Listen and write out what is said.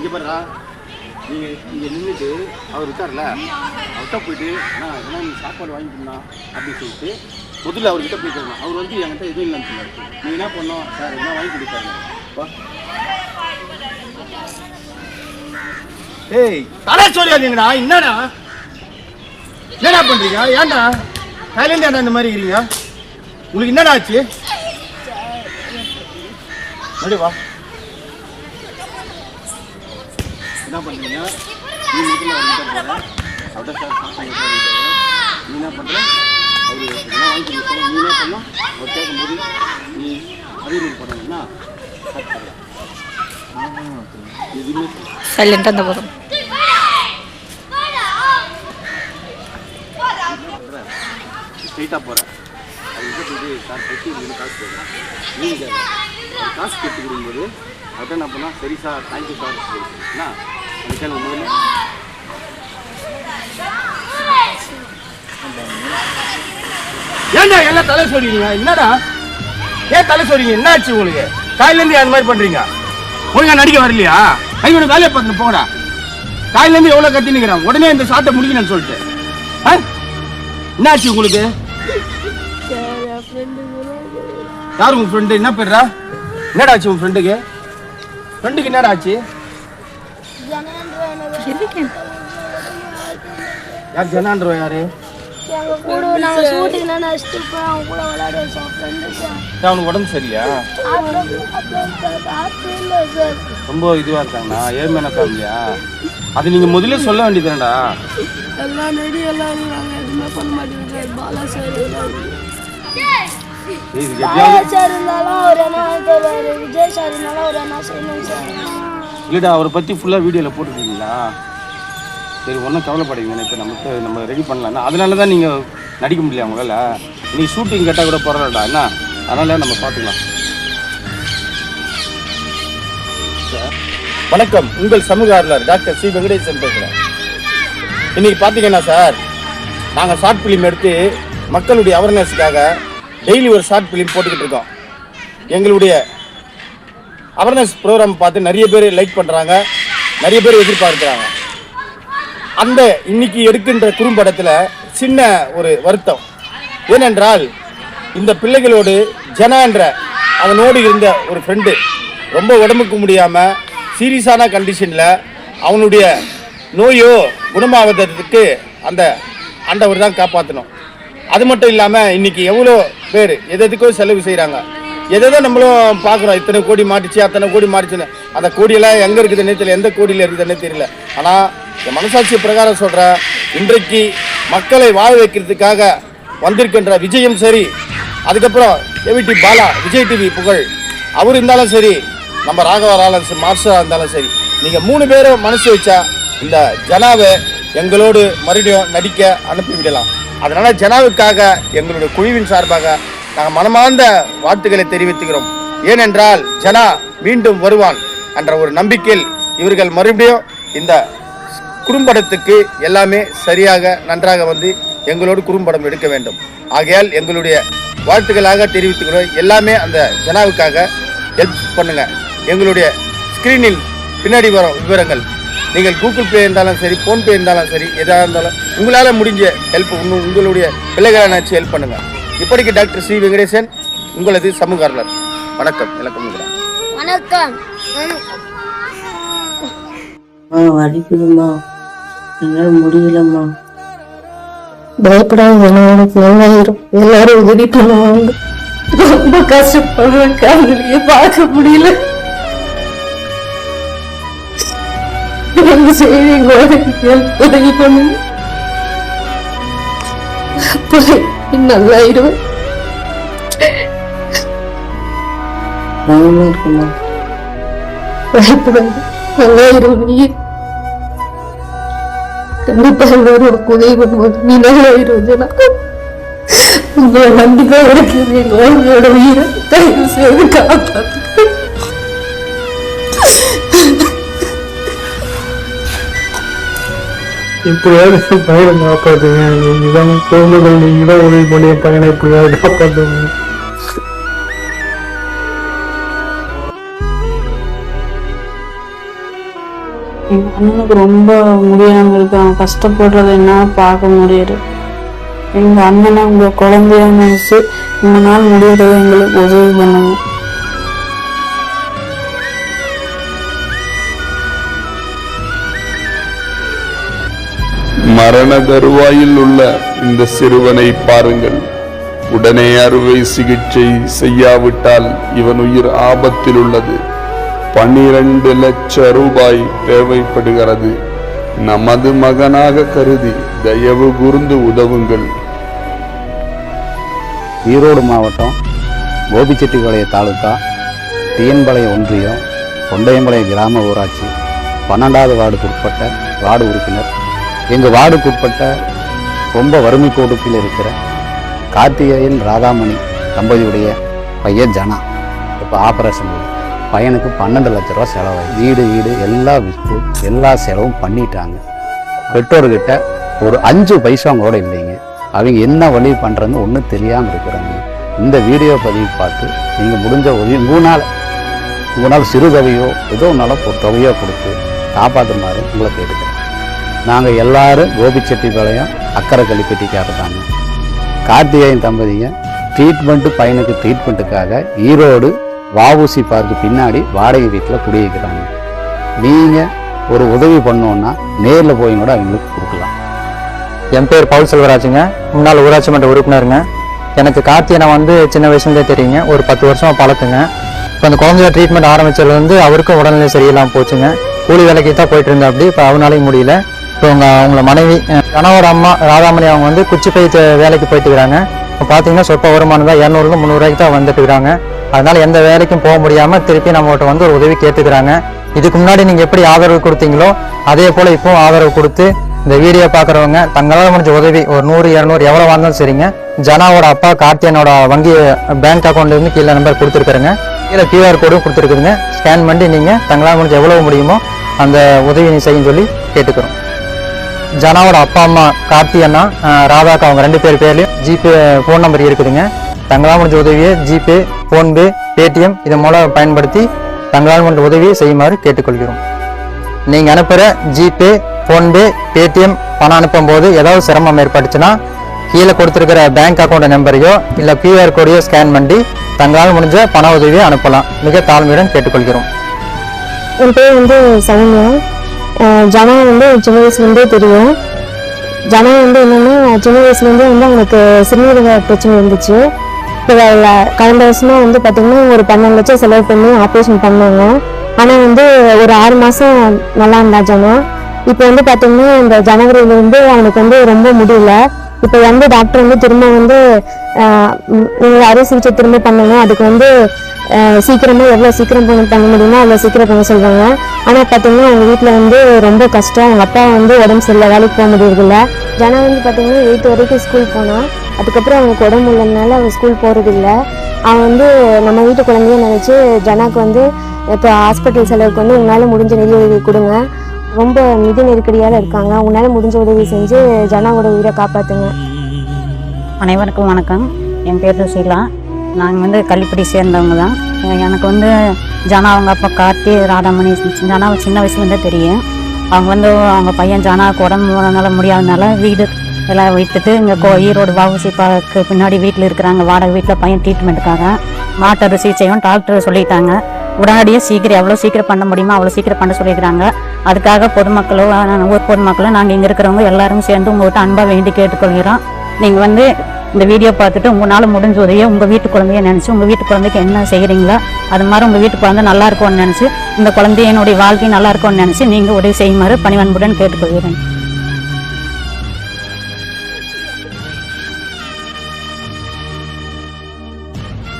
இங்கே பாருடா. நீங்கள் இங்கே நின்றுட்டு அவர் இருக்கார்ல அவர்கிட்ட போயிட்டு அண்ணா என்ன நீ சாப்பாடு வாங்கிக்கணும்னா அப்படின்னு சொல்லிட்டு முதல்ல அவர்கிட்ட போய் அவர் வந்து என்கிட்ட எதுவும் இல்லைன்னு சொன்னார். நீ என்ன பண்ணோம் சார் என்ன வாங்கி கொடுத்தாரு ஏய் தலை சொல்லாதீங்கடா என்னடா? என்னடா பண்றீங்க? ஏன்டா? கையிலேருந்து ஏன்டா இந்த மாதிரி இருக்கிறீங்க உங்களுக்கு என்னடா ஆச்சு? மறுபடி வா. என்ன பண்றீங்க நீ முதல்ல வந்துட்டு போற அவட்ட சார் சாப்பிட்டு நீ என்ன பண்ற அவரு வாங்கி நீ என்ன பண்ணா? அவர் கேட்கும்போது நீ அறிவுரை பண்ணணும்னா எதுவுமே சைலண்டாக இருந்தால் போதும். ஸ்ட்ரைட்டாக போகிறேன் அவர்கிட்ட கட்டி கொடுங்க காசு நீங்கள் காசு கட்டி கொடுக்கும்போது அவர்கிட்ட என்ன பண்ணா சரி சார் தேங்க்யூ சார் என்ன? அதுக்கு ஏன்டா எல்லாம் தலை சொல்றீங்க என்னடா? ஏன் தலை சொல்றீங்க என்ன ஆச்சு உங்களுக்கு? காலையிலேருந்து அந்த மாதிரி பண்றீங்க. ஒழுங்கா நடிக்க வரலையா? கையோட வேலையை பார்த்து போடா காலையிலேருந்து எவ்வளோ கத்தி நிற்கிறான் உடனே இந்த ஷாட்டை முடிக்கணும்னு சொல்லிட்டு. ஆ? என்ன ஆச்சு உங்களுக்கு? யார் உங்க ஃப்ரெண்டு என்ன பண்ணுறா என்னடா ஆச்சு உங்க ஃப்ரெண்டுக்கு ஃப்ரெண்டுக்கு என்னடா ஆச்சு? எதுக்கு? யார் ஜனான்றோ யாரு? கூட நாங்க ஷூட்டிங் நினைச்சிட்டு அவங்க கூட விளையாட சார் அவனுக்கு உடம்பு சரியா ரொம்ப இதுவா இருக்காங்கண்ணா ஏழ்மையான ஃபேமிலியா அது நீங்க முதல்ல சொல்ல வேண்டியதுதானடா? எல்லாம் நடி எல்லாம் இருக்காங்க. எதுவுமே பண்ண மாட்டேங்கிறார் பாலா சார் பாலா சார் இருந்தாலும் வாங்கி தருவாரு. விஜய் சார் இருந்தாலும் அவர் என்ன செய்யணும் சார் இல்லைடா அவரை பற்றி ஃபுல்லாக வீடியோவில் போட்டுருக்கீங்களா? சரி ஒன்றும் கவலைப்படாதீங்க. இப்போ நமக்கு நம்ம ரெடி பண்ணலாம். அதனால தான் நீங்கள் நடிக்க முடியல அவங்களால நீ ஷூட்டிங் கேட்டால் கூட பரவாயில்லடா என்ன? அதனால நம்ம பார்த்துக்கலாம். வணக்கம். உங்கள் சமூக ஆர்வலர் டாக்டர் சி. வெங்கடேசன் பேசுகிறேன் இன்னைக்கு பார்த்தீங்கன்னா சார் நாங்கள் ஷார்ட் ஃபிலிம் எடுத்து மக்களுடைய அவேர்னஸுக்காக டெய்லி ஒரு ஷார்ட் ஃபிலிம் போட்டுக்கிட்டு இருக்கோம். எங்களுடைய அவேர்னஸ் ப்ரோக்ராம் பார்த்து நிறைய பேர் லைக் பண்ணுறாங்க நிறைய பேர் எதிர்பார்க்குறாங்க. அந்த இன்னைக்கு எடுக்கின்ற குறும்படத்தில் சின்ன ஒரு வருத்தம். ஏனென்றால் இந்த பிள்ளைகளோடு ஜனான்ற அவனோடு இருந்த ஒரு ஃப்ரெண்டு ரொம்ப உடம்புக்கு முடியாமல் சீரியஸான கண்டிஷனில் அவனுடைய நோயோ குணமாவதற்கு அந்த ஆண்டவர் தான் காப்பாற்றணும் அது மட்டும் இல்லாமல் இன்றைக்கி எவ்வளோ பேர் எது எதுக்கோ செலவு செய்கிறாங்க எதோ நம்மளும் பார்க்குறோம். இத்தனை கோடி மாட்டுச்சு அத்தனை கோடி மாட்டுச்சுன்னு. அந்த கோடியெல்லாம் எங்கே இருக்குதுன்னே தெரியல எந்த கோடியில் இருக்குதுன்னே தெரியல. ஆனால் என் மனசாட்சி பிரகாரம் சொல்கிறேன் இன்றைக்கு மக்களை வாழ வைக்கிறதுக்காக வந்திருக்கின்ற விஜயம் சரி அதுக்கப்புறம் ஏவிடி பாலா விஜய் டிவி புகழ் அவர் இருந்தாலும் சரி நம்ம ராகவராலும் சரி மார்ஷா இருந்தாலும் சரி நீங்கள் மூணு பேரும் மனசு வச்சா இந்த ஜனாவை எங்களோடு மறுபடியும் நடிக்க அனுப்பிவிடலாம் அதனால் ஜனாவுக்காக எங்களுடைய குழுவின் சார்பாக நாங்கள் மனமார்ந்த வாழ்த்துக்களை தெரிவித்துக்கிறோம். ஏனென்றால் ஜனா மீண்டும் வருவான் என்ற ஒரு நம்பிக்கையில் இவர்கள் மறுபடியும் இந்த குறும்படத்துக்கு எல்லாமே சரியாக நன்றாக வந்து எங்களோடு குறும்படம் எடுக்க வேண்டும். ஆகையால் எங்களுடைய வாழ்த்துக்களாக தெரிவித்துக்கிறோம். எல்லாமே அந்த ஜனாவுக்காக ஹெல்ப் பண்ணுங்க. எங்களுடைய ஸ்கிரீனில் பின்னாடி வரும் விவரங்கள். நீங்கள் கூகுள் பே இருந்தாலும் சரி ஃபோன்பே இருந்தாலும் சரி எதாக இருந்தாலும் உங்களால் முடிஞ்ச ஹெல்ப் உங்களுடைய பிள்ளைகளை நினச்சி ஹெல்ப் பண்ணுங்கள் இப்படிக்கு டாக்டர் ஸ்ரீ வெங்கடேசன் உங்களது சமூக ஆர்வலர். வணக்கம் வணக்கம் அம்மா வலிக்குதும்மா என்னால் முடியலம்மா. பயப்படாத உனக்கு நல்லாயிரும். எல்லாரும் உதவி பண்ணுவாங்க ரொம்ப கஷ்டப்படுறேன் கண்ணிலேயே பார்க்க முடியல. வந்து செய்வீங்க உதவி பண்ணுங்க. போய் நல்லாயிரும் பயமா இருக்குமா? பயப்படாத. நல்லாயிரும் நீ. கண்டிப்பா எல்லாரும் உனக்கு உதவி பண்ணுவாங்க. நீ நல்லாயிரும் ஜனா உங்களை நம்பிக்கை இருக்குது உயிரை தயவு செய்து இப்படியாவது பயிரை காப்பாத்துங்க. நீங்க தான் குழந்தைகள் நீங்க தான் உதவி பண்ணிய பையனை எப்படியாவது காப்பாத்துங்க. எங்க அண்ணனுக்கு ரொம்ப முடியாமல் இருக்கு அவன் கஷ்டப்படுறத என்னால பார்க்க முடியுது? எங்க அண்ணனை உங்க குழந்தைய நினைச்சு உங்களால் முடியறத எங்களுக்கு உதவி பண்ணுங்க. மரண தருவாயில் உள்ள இந்த சிறுவனை பாருங்கள். உடனே அறுவை சிகிச்சை செய்யாவிட்டால் இவன் உயிர் ஆபத்தில் உள்ளது பன்னிரண்டு லட்சம் ரூபாய் தேவைப்படுகிறது. நமது மகனாக கருதி தயவு கூர்ந்து உதவுங்கள். ஈரோடு மாவட்டம் கோபிச்செட்டிப்பாளையம் தாலுக்கா டிஎன்பாளையம் ஒன்றியம் கொண்டையம்பாளையம் கிராம ஊராட்சி பன்னெண்டாவது வார்டுக்கு உட்பட்ட வார்டு உறுப்பினர் எங்கள் வார்டுக்கு உட்பட்ட ரொம்ப வறுமை கோடுக்கில் இருக்கிற கார்த்திகேயன் ராதாமணி தம்பதியுடைய பையன் ஜனா. இப்போ ஆப்ரேஷன் பையனுக்கு பன்னெண்டு லட்ச ரூபா செலவாகி வீடு வீடு எல்லாம் விற்று எல்லா செலவும் பண்ணிட்டாங்க. பெற்றோர்கிட்ட ஒரு அஞ்சு பைசா அவங்களோட இல்லைங்க. அவங்க என்ன வழி பண்ணுறதுன்னு ஒன்றும் தெரியாமல் இருக்கிறாங்க. இந்த வீடியோ பதிவு பார்த்து நீங்கள் முடிஞ்ச உதவி உங்களால் உங்களால் சிறு தொகையோ ஏதோ ஒன்றாலும் ஒரு தொகையோ கொடுத்து காப்பாற்றுமாறு உங்களை கேட்டுக்கிறேன். நாங்கள் எல்லாரும் கோபிச்செட்டிப்பாளையம் அக்கறை கழிப்பட்டிக்காக தாங்க கார்த்திகேயன் தம்பதிங்க ட்ரீட்மெண்ட்டு பையனுக்கு ட்ரீட்மெண்ட்டுக்காக ஈரோடு வாவூசி பார்க்கு பின்னாடி வாடகை வீட்டில் குடியிருக்கிறாங்க. நீங்கள் ஒரு உதவி பண்ணோன்னா நேரில் போய் கூட அவங்களுக்கு கொடுக்கலாம். என் பேர் பவுல் செல்வராஜுங்க. முன்னாள் ஊராட்சி மன்ற உறுப்பினருங்க. எனக்கு கார்த்தியனை வந்து சின்ன வயசுலேருந்தே தெரியுங்க. ஒரு பத்து வருஷமாக பழக்குங்க. இப்போ அந்த குழந்தைய ட்ரீட்மெண்ட் ஆரம்பித்ததுலேருந்து அவருக்கும் உடல்நிலை சரியில்லாமல் போச்சுங்க. கூலி வேலைக்கு தான் போயிட்டு இருந்தேன் அப்படி. இப்போ அவனாலையும் முடியல. இப்போ அவங்க அவங்கள மனைவி கணவர் அம்மா ராதாமணி அவங்க வந்து குச்சி பை வேலைக்கு போயிட்டு இருக்கிறாங்க இப்போ பார்த்தீங்கன்னா சொற்ப வருமானம் தான் இரநூறுல முந்நூறுவாய்க்கு தான் வந்துட்டு இருக்காங்க அதனால் எந்த வேலைக்கும் போக முடியாமல் திருப்பி நம்மகிட்ட வந்து ஒரு உதவி கேட்டுக்கிறாங்க. இதுக்கு முன்னாடி நீங்கள் எப்படி ஆதரவு கொடுத்தீங்களோ அதே போல் இப்போ ஆதரவு கொடுத்து இந்த வீடியோ பார்க்குறவங்க தங்களால் முடிஞ்ச உதவி ஒரு நூறு இரநூறு எவ்வளோ வாங்கினாலும் சரிங்க. ஜனாவோட அப்பா கார்த்தியனோட வங்கி பேங்க் அக்கௌண்ட்லேருந்து கீழே நம்பர் கொடுத்துருக்குறேங்க கீழே கியூஆர் கோடும் கொடுத்துருக்குதுங்க. ஸ்கேன் பண்ணி நீங்கள் தங்களால் முடிஞ்ச எவ்வளோ முடியுமோ அந்த உதவி நீ செய்யும் சொல்லி கேட்டுக்கிறோம். ஜனாவோட அப்பா அம்மா கார்த்தி அண்ணா ராதாக்கா அவங்க ரெண்டு பேர் பேர்லையும் ஜிபே ஃபோன் நம்பர் இருக்குதுங்க. தங்களால் முடிஞ்ச உதவியை ஜிபே ஃபோன்பே பேடிஎம் இது மூலம் பயன்படுத்தி தங்களால் முடிஞ்ச உதவியை செய்யுமாறு கேட்டுக்கொள்கிறோம். நீங்கள் அனுப்புகிற ஜிபே ஃபோன்பே பேடிஎம் பணம் அனுப்பும்போது ஏதாவது சிரமம் ஏற்பட்டுச்சுன்னா கீழே கொடுத்துருக்கிற பேங்க் அக்கௌண்ட் நம்பரையோ இல்லை கியூஆர் கோடையோ ஸ்கேன் பண்ணி தங்களால் முடிஞ்ச பண உதவியை அனுப்பலாம். மிக தாழ்மையுடன் கேட்டுக்கொள்கிறோம். என் பேர் வந்து சௌமியா. ஜனா வந்து சின்ன வயசுலேருந்தே தெரியும். ஜனா வந்து என்னென்னா சின்ன வயசுலேருந்தே வந்து அவங்களுக்கு சிறுநீரக பிரச்சனை இருந்துச்சு. இப்போ கடந்த வருஷமா வந்து பார்த்திங்கன்னா ஒரு பன்னெண்டு லட்சம் செலவு பண்ணி ஆப்ரேஷன் பண்ணாங்க. ஆனால் வந்து ஒரு ஆறு மாதம் நல்லா இருந்தா ஜனா இப்போ வந்து பார்த்தீங்கன்னா இந்த ஜனவரியிலேருந்து அவனுக்கு வந்து ரொம்ப முடியல. இப்போ வந்து டாக்டர் வந்து திரும்ப வந்து அஹ், அறுவை சிகிச்சை திரும்ப பண்ணணும். அதுக்கு வந்து சீக்கிரமாக எவ்வளோ சீக்கிரம் பண்ண பண்ண முடியுமோ அவ்வளோ சீக்கிரம் பண்ண சொல்லுவாங்க ஆனால் பார்த்தீங்கன்னா அவங்க வீட்டில் வந்து ரொம்ப கஷ்டம். அவங்க அப்பா வந்து உடம்பு சரியில்லை வேலைக்கு போக முடியறதில்ல. ஜனா வந்து பார்த்தீங்கன்னா எயிட் வரைக்கும் ஸ்கூல் போனான். அதுக்கப்புறம் அவனுக்கு உடம்பு இல்லைனால அவன் ஸ்கூல் போகிறது இல்லை அவன் வந்து நம்ம வீட்டு குழந்தைய நினச்சி ஜனாக்கு வந்து இப்போ ஹாஸ்பிட்டல் செலவுக்கு வந்து உங்களால் முடிஞ்ச நிதி உதவி கொடுங்க. ரொம்ப நிதி நெருக்கடியால் இருக்காங்க. உங்களால் முடிஞ்ச உதவி செஞ்சு ஜனாவோட உயிரை காப்பாற்றுங்க அனைவருக்கும் வணக்கம். என் பேர் ஷீலா. நாங்கள் வந்து கள்ளிப்படி சேர்ந்தவங்க தான். எனக்கு வந்து ஜனா அவங்க அப்பா கார்த்தி ராதாமணி ஜனா சின்ன வயசுலேருந்தே தெரியும். அவங்க வந்து அவங்க பையன் ஜனாவுக்கு உடம்பு உடனால முடியாதனால வீடு எல்லாம் விட்டுட்டு இங்கே கோ ஈரோடு வாவுசி பார்க்கு பின்னாடி வீட்டில் இருக்கிறாங்க. வாடகை வீட்டில் பையன் ட்ரீட்மெண்ட்டுக்காக மாட்டர் சிகிச்சையும் டாக்டர் சொல்லிட்டாங்க. உடனடியாக சீக்கிரம் எவ்வளோ சீக்கிரம் பண்ண முடியுமோ அவ்வளோ சீக்கிரம் பண்ண சொல்லியிருக்கிறாங்க. அதுக்காக பொதுமக்களும் ஊர் பொதுமக்களும் நாங்கள் இங்கே இருக்கிறவங்க எல்லாரும் சேர்ந்து உங்கள்கிட்ட அன்பாக வேண்டி கேட்டுக்கொள்கிறோம். நீங்கள் வந்து இந்த வீடியோ பார்த்துட்டு உங்களால் முடிஞ்ச உதவியை உங்கள் வீட்டு குழந்தைய நினச்சி உங்கள் வீட்டு குழந்தைக்கு என்ன செய்கிறீங்களோ அது மாதிரி உங்கள் வீட்டு குழந்தை நல்லா இருக்கும்னு நினச்சி இந்த குழந்தையினுடைய வாழ்க்கை நல்லா இருக்கும்னு நினச்சி நீங்கள் உதவி செய்யுமாறு பணிவன்புடன் கேட்டுக்கொள்கிறேன்.